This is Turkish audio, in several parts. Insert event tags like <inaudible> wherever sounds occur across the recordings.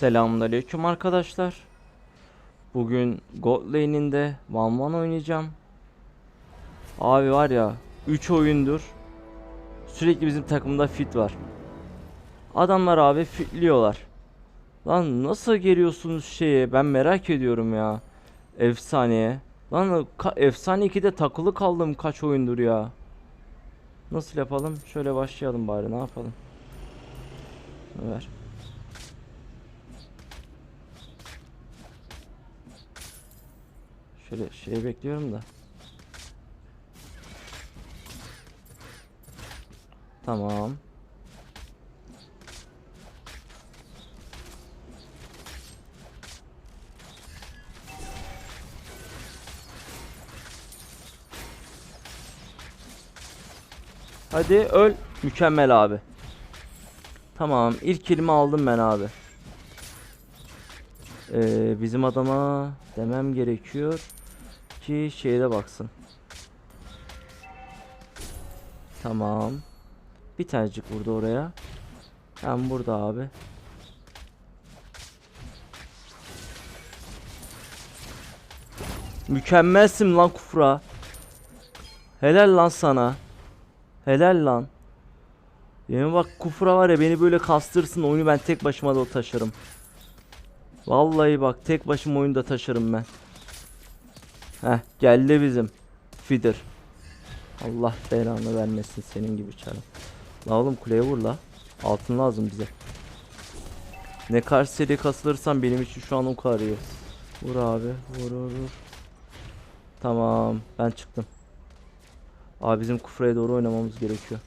Selamünaleyküm arkadaşlar. Bugün God Lane'inde Van oynayacağım. Abi var ya 3 oyundur sürekli bizim takımda fit var. Adamlar abi fitliyorlar. Lan nasıl geliyorsunuz şeye ben merak ediyorum ya. Efsaneye. Lan efsane 2'de takılı kaldım kaç oyundur ya. Nasıl yapalım? Şöyle başlayalım bari ne yapalım? Ver. Şöyle şey bekliyorum da. Tamam. Hadi öl. Mükemmel abi. Tamam. ilk kilimi aldım ben abi. Ee, bizim adama demem gerekiyor ki şeyde baksın. Tamam. Bir tanecik vurdu oraya. Hem burada abi. Mükemmelsin lan Kufra. Helal lan sana. Helal lan. Yemin bak Kufra var ya beni böyle kastırsın oyunu ben tek başıma da taşırım. Vallahi bak tek başıma oyunda taşırım ben. Heh geldi bizim. Feeder. Allah belanı vermesin senin gibi çarım. La oğlum kuleye vur la. Altın lazım bize. Ne karşı seri kasılırsan benim için şu an o kadar iyi. Vur abi. Vur vur vur. Tamam ben çıktım. Abi bizim kufraya doğru oynamamız gerekiyor.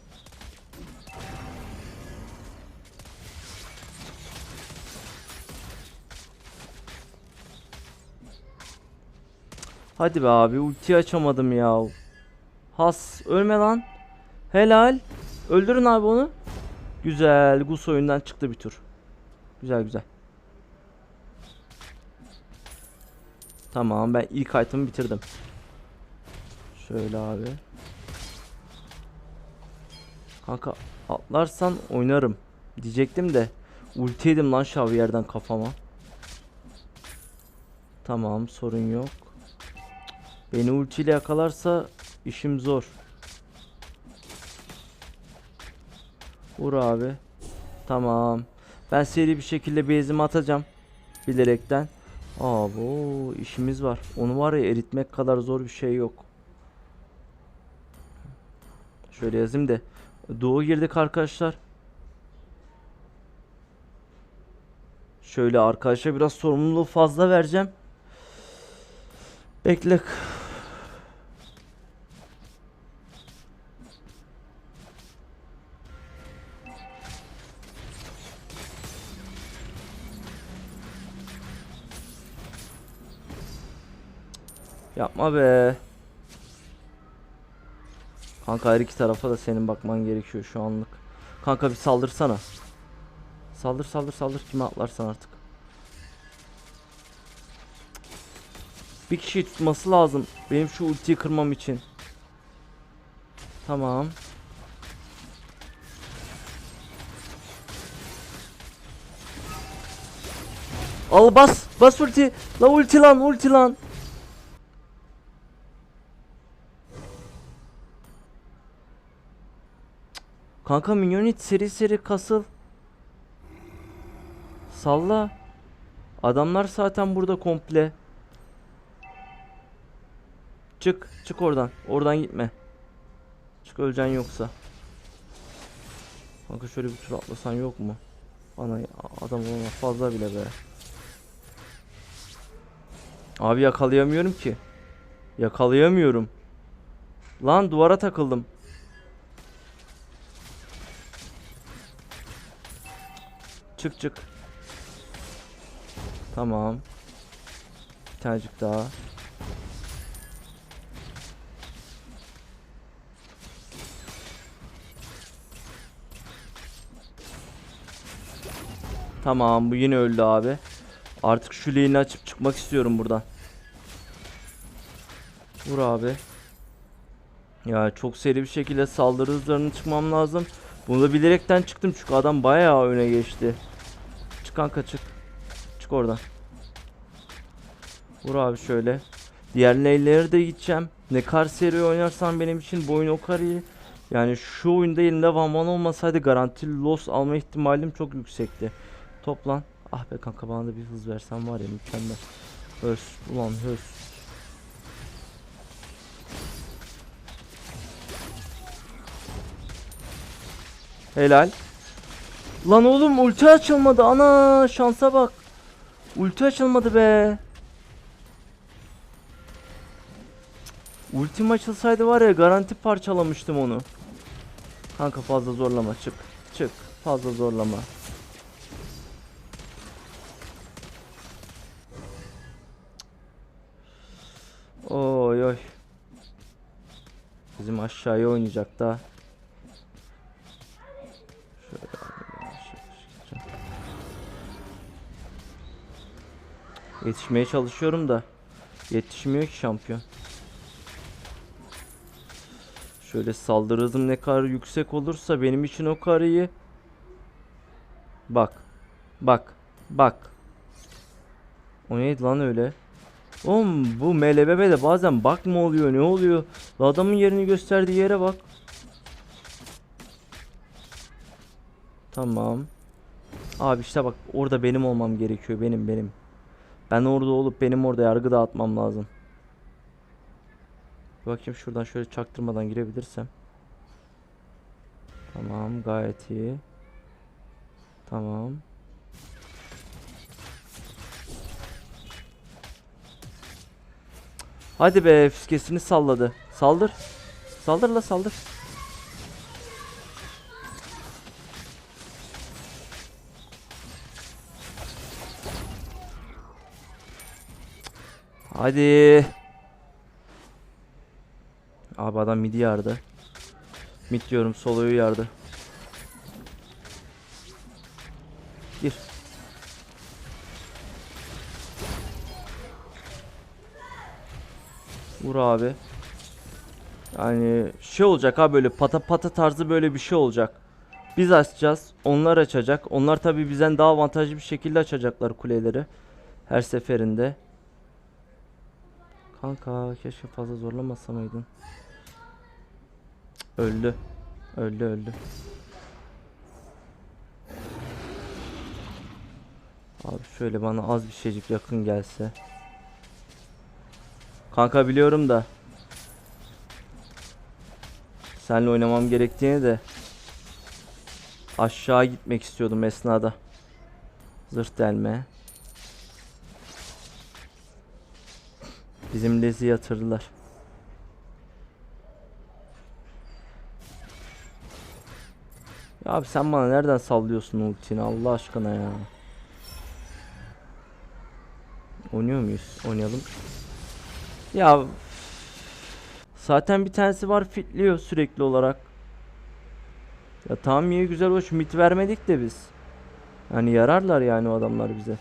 Hadi be abi ulti açamadım ya. Has ölme lan. Helal. Öldürün abi onu. Güzel. Gus oyundan çıktı bir tur. Güzel güzel. Tamam ben ilk item'ı bitirdim. Şöyle abi. Kanka atlarsan oynarım diyecektim de ulti yedim lan şaviyerden kafama. Tamam sorun yok. Beni ultiyle yakalarsa işim zor. Vur abi. Tamam. Ben seri bir şekilde base'imi atacağım. Bilerekten. Aa bu işimiz var. Onu var ya eritmek kadar zor bir şey yok. Şöyle yazayım da. Doğu girdik arkadaşlar. Şöyle arkadaşa biraz sorumluluğu fazla vereceğim. Bekle. Yapma be. Kanka her iki tarafa da senin bakman gerekiyor şu anlık. Kanka bir saldırsana. Saldır saldır saldır kime atlarsan artık. Bir kişiyi tutması lazım. Benim şu ultiyi kırmam için. Tamam. Al bas. Bas ulti. La ulti lan ulti lan. Kanka minyon it seri seri kasıl. Salla. Adamlar zaten burada komple. Çık, çık oradan. Oradan gitme. Çık öleceksin yoksa. Kanka şöyle bir tur atlasan yok mu? Ana adam olma fazla bile be. Abi yakalayamıyorum ki. Yakalayamıyorum. Lan duvara takıldım. Çık çık. Tamam. Bir tanecik daha. Tamam bu yine öldü abi. Artık şu lane'i açıp çıkmak istiyorum buradan. Vur abi. Ya çok seri bir şekilde saldırı hızlarını çıkmam lazım. Bunu da bilerekten çıktım çünkü adam bayağı öne geçti. Çık kanka çık. çık oradan. Vur abi şöyle. Diğer lane'lere de gideceğim. Ne kar seri oynarsan benim için bu oyun o kadar iyi. Yani şu oyunda elimde Van Van olmasaydı garantili loss alma ihtimalim çok yüksekti. Toplan. Ah be kanka bana da bir hız versen var ya mükemmel. Hös. Ulan hös. Helal. Lan oğlum ulti açılmadı. Ana şansa bak. Ulti açılmadı be. Ultim açılsaydı var ya garanti parçalamıştım onu. Kanka fazla zorlama çık. Çık. Fazla zorlama. Oy oy. Bizim aşağıya oynayacak da. Şöyle Yetişmeye çalışıyorum da yetişmiyor ki şampiyon. Şöyle saldırı hızım ne kadar yüksek olursa benim için o kadar iyi. Bak. Bak. Bak. O neydi lan öyle? Oğlum bu MLB'de bazen bak mı oluyor ne oluyor? La Adamın yerini gösterdiği yere bak. Tamam. Abi işte bak orada benim olmam gerekiyor benim benim. Ben orada olup benim orada yargı dağıtmam lazım. Bakayım şuradan şöyle çaktırmadan girebilirsem. Tamam gayet iyi. Tamam. Hadi be fiskesini salladı. Saldır. Saldır la saldır. Hadi. Abi adam midi yardı. Mid diyorum soloyu yardı. Gir. Vur abi. Yani şey olacak ha böyle pata pata tarzı böyle bir şey olacak. Biz açacağız. Onlar açacak. Onlar tabi bizden daha avantajlı bir şekilde açacaklar kuleleri. Her seferinde. Kanka keşke fazla zorlamasamaydın. Cık, Öldü. Öldü öldü. Abi şöyle bana az bir şeycik yakın gelse. Kanka biliyorum da. Seninle oynamam gerektiğini de. Aşağı gitmek istiyordum esnada. Zırh delme. Bizim lezi yatırdılar. Ya abi sen bana nereden sallıyorsun ultini Allah aşkına ya. Oynuyor muyuz? Oynayalım. Ya zaten bir tanesi var fitliyor sürekli olarak. Ya tamam iyi güzel hoş mit vermedik de biz. Hani yararlar yani o adamlar bize.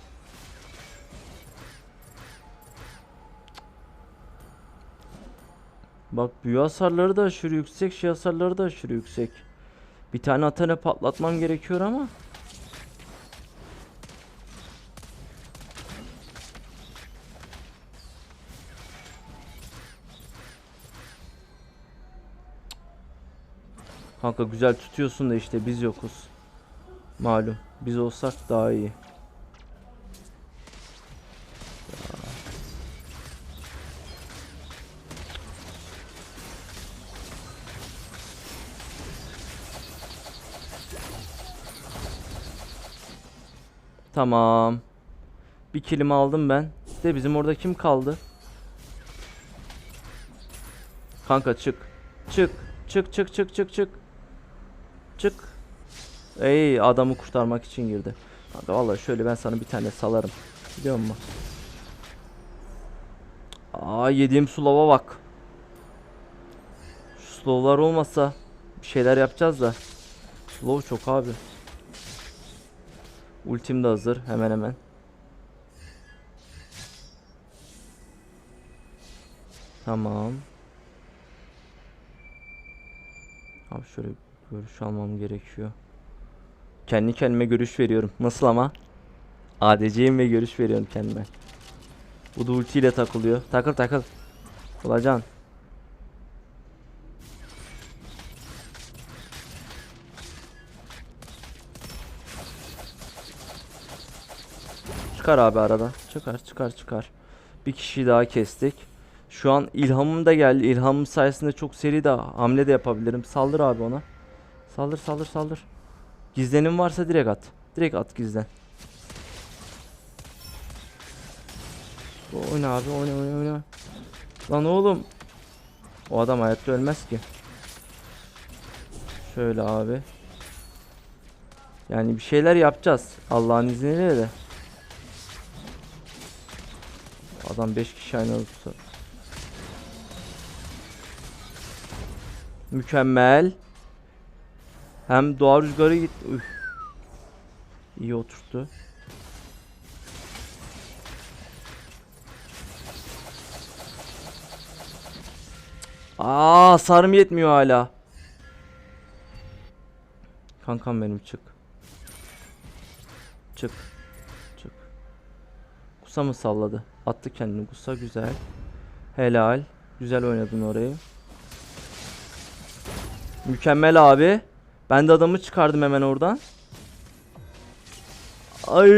Bak büyü hasarları da aşırı yüksek, şey hasarları da aşırı yüksek. Bir tane atana patlatmam gerekiyor ama. Kanka güzel tutuyorsun da işte biz yokuz. Malum. Biz olsak daha iyi. Tamam. Bir kilimi aldım ben. De bizim orada kim kaldı? Kanka çık. Çık. Çık çık çık çık çık. Çık. Ey adamı kurtarmak için girdi. Kanka vallahi şöyle ben sana bir tane salarım. Biliyor musun? Aa yediğim sulava bak. Şu slowlar olmasa bir şeyler yapacağız da. Slow çok abi. Ultim de hazır hemen hemen. Tamam. Abi şöyle görüş almam gerekiyor. Kendi kendime görüş veriyorum. Nasıl ama? ADC'yim ve görüş veriyorum kendime. Bu da ultiyle takılıyor. Takıl takıl. Olacan. Çıkar abi arada. Çıkar çıkar çıkar. Bir kişiyi daha kestik. Şu an ilhamım da geldi. İlhamım sayesinde çok seri de hamle de yapabilirim. Saldır abi ona. Saldır saldır saldır. Gizlenim varsa direkt at. Direkt at gizlen. Oyna abi oyna oyna oyna. Lan oğlum. O adam hayatta ölmez ki. Şöyle abi. Yani bir şeyler yapacağız. Allah'ın izniyle de. Adam 5 kişi aynı anda tutar. Mükemmel. Hem doğa rüzgarı git. Üf. İyi oturttu. Aa sarım yetmiyor hala. Kankam benim çık. Çık. Kusa mı salladı? Attı kendini Kusa güzel. Helal. Güzel oynadın orayı. Mükemmel abi. Ben de adamı çıkardım hemen oradan. Ay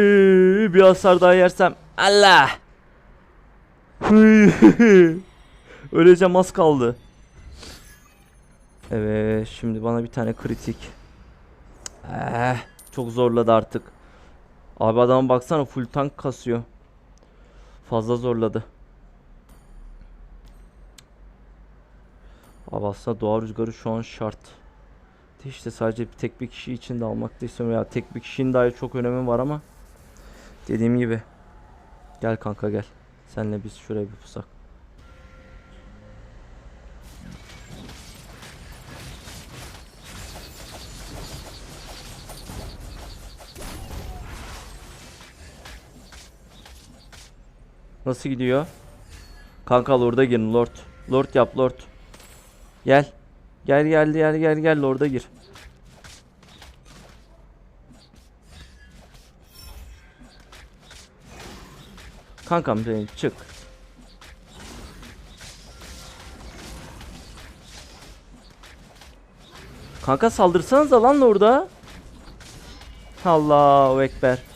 bir hasar daha yersem. Allah. <laughs> Öleceğim az kaldı. Evet şimdi bana bir tane kritik. Eh, çok zorladı artık. Abi adama baksana full tank kasıyor. Fazla zorladı. Abi aslında doğa rüzgarı şu an şart. İşte sadece tek bir kişi için de almak da. Ya tek bir kişinin dahi çok önemi var ama. Dediğim gibi. Gel kanka gel. Senle biz şuraya bir pusak. Nasıl gidiyor? Kanka Lord'a girin Lord. Lord yap Lord. Gel. Gel gel gel gel gel Lord'a gir. Kankam çık. Kanka saldırsanıza lan orada. Allahu ekber.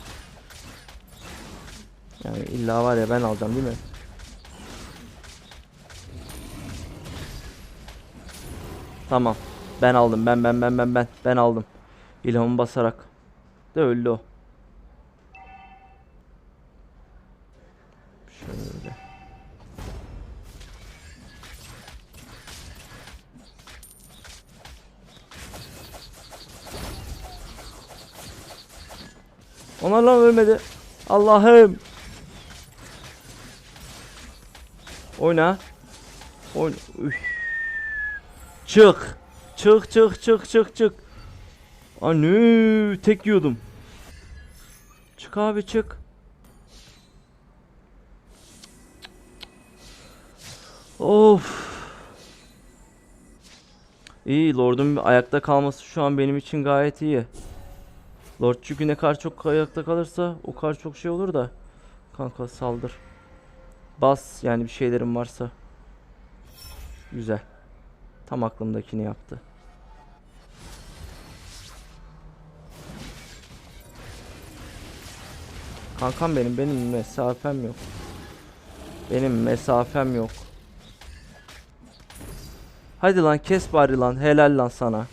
Yani illa var ya ben alacağım değil mi? Tamam. Ben aldım. Ben ben ben ben ben ben aldım. İlhamı basarak. De öldü o. Şöyle. Onlar lan ölmedi. Allah'ım. Oyna. Oyna. Üf. Çık. Çık çık çık çık çık. Anne tek yiyordum. Çık abi çık. Of. İyi Lord'un ayakta kalması şu an benim için gayet iyi. Lord çünkü ne kadar çok ayakta kalırsa o kadar çok şey olur da. Kanka saldır. Bas yani bir şeylerin varsa. Güzel. Tam aklımdakini yaptı. Kankam benim benim mesafem yok. Benim mesafem yok. Hadi lan kes bari lan helal lan sana.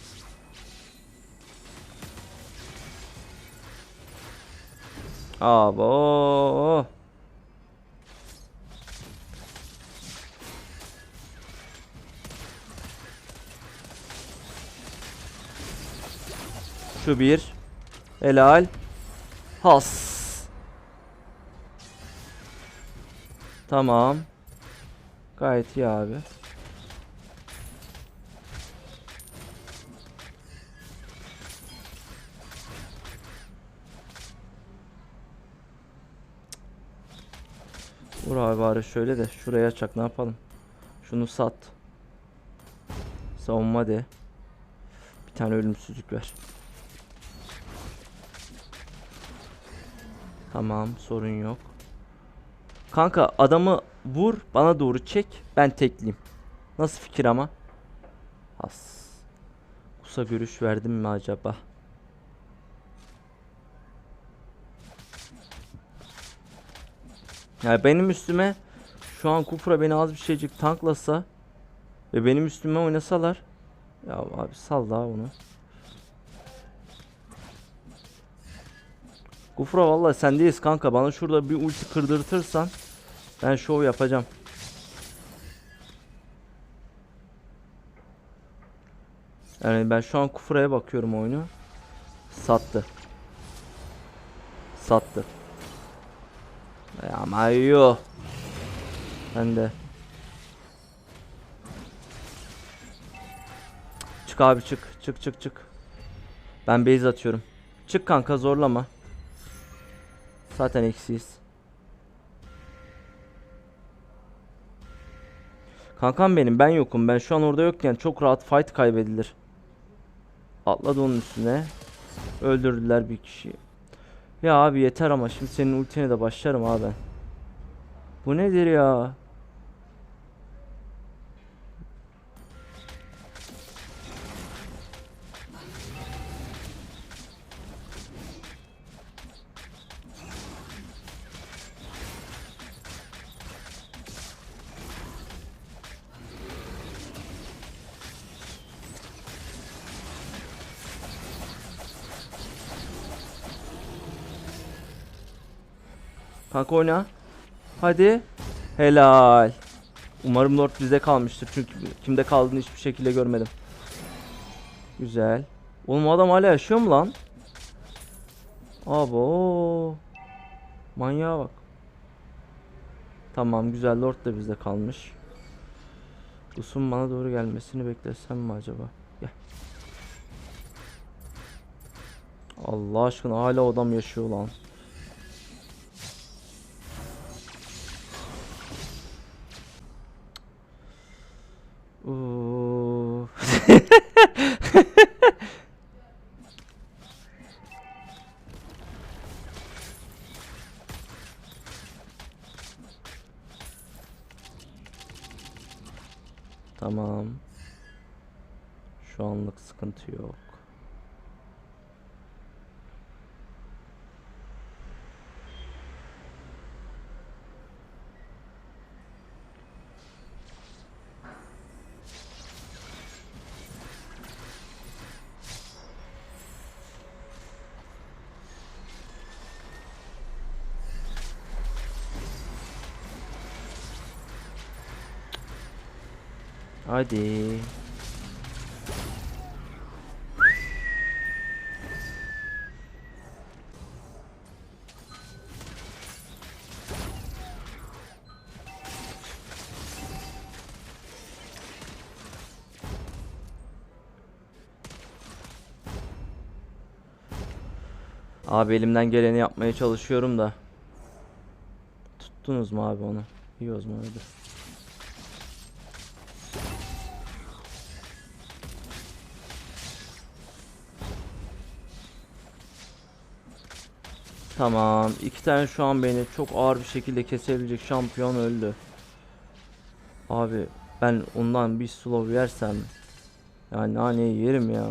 Abo. Şu bir. Helal. Has. Tamam. Gayet iyi abi. Vur abi bari şöyle de şuraya açak ne yapalım. Şunu sat. Savunma de. Bir tane ölümsüzlük ver. Tamam sorun yok. Kanka adamı vur bana doğru çek ben tekleyeyim. Nasıl fikir ama? As. Kusa görüş verdim mi acaba? Ya benim üstüme şu an Kufra beni az bir şeycik tanklasa ve benim üstüme oynasalar ya abi sal daha onu. Kufra vallahi sendeyiz kanka bana şurada bir ulti kırdırtırsan ben şov yapacağım. Yani ben şu an Kufra'ya bakıyorum oyunu. Sattı. Sattı. Ama yo. Ben de. Çık abi çık. Çık çık çık. Ben base atıyorum. Çık kanka zorlama. Zaten eksiyiz. Kankam benim ben yokum. Ben şu an orada yokken çok rahat fight kaybedilir. Atladı onun üstüne. Öldürdüler bir kişiyi. Ya abi yeter ama şimdi senin ultine de başlarım abi. Bu nedir ya? Kanka oyna. Hadi. Helal. Umarım Lord bizde kalmıştır. Çünkü kimde kaldığını hiçbir şekilde görmedim. Güzel. Oğlum adam hala yaşıyor mu lan? Abo. Manyağa bak. Tamam güzel Lord da bizde kalmış. Us'un bana doğru gelmesini beklesem mi acaba? Gel. Allah aşkına hala adam yaşıyor lan. 어... Hadi. Abi elimden geleni yapmaya çalışıyorum da. Tuttunuz mu abi onu? İyi o zaman Tamam. iki tane şu an beni çok ağır bir şekilde kesebilecek şampiyon öldü. Abi ben ondan bir slow yersem yani naneyi yerim ya.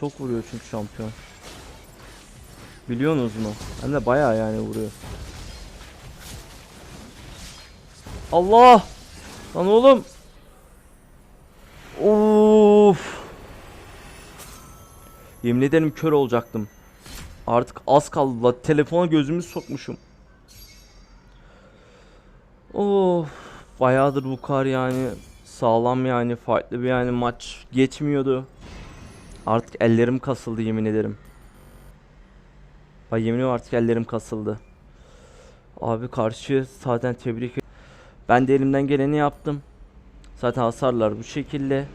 Çok vuruyor çünkü şampiyon. Biliyorsunuz mu? Hem de bayağı yani vuruyor. Allah! Lan oğlum! Of! Yemin ederim kör olacaktım. Artık az kaldı la telefona gözümü sokmuşum. Of bayağıdır bu kar yani sağlam yani farklı bir yani maç geçmiyordu. Artık ellerim kasıldı yemin ederim. Bak yemin ediyorum artık ellerim kasıldı. Abi karşı zaten tebrik. Ben de elimden geleni yaptım. Zaten hasarlar bu şekilde.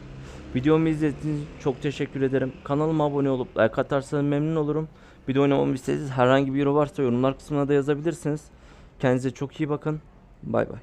Videomu izlediğiniz için çok teşekkür ederim. Kanalıma abone olup like atarsanız memnun olurum. De oynamamı istediğiniz herhangi bir yorum varsa yorumlar kısmına da yazabilirsiniz. Kendinize çok iyi bakın. Bay bay.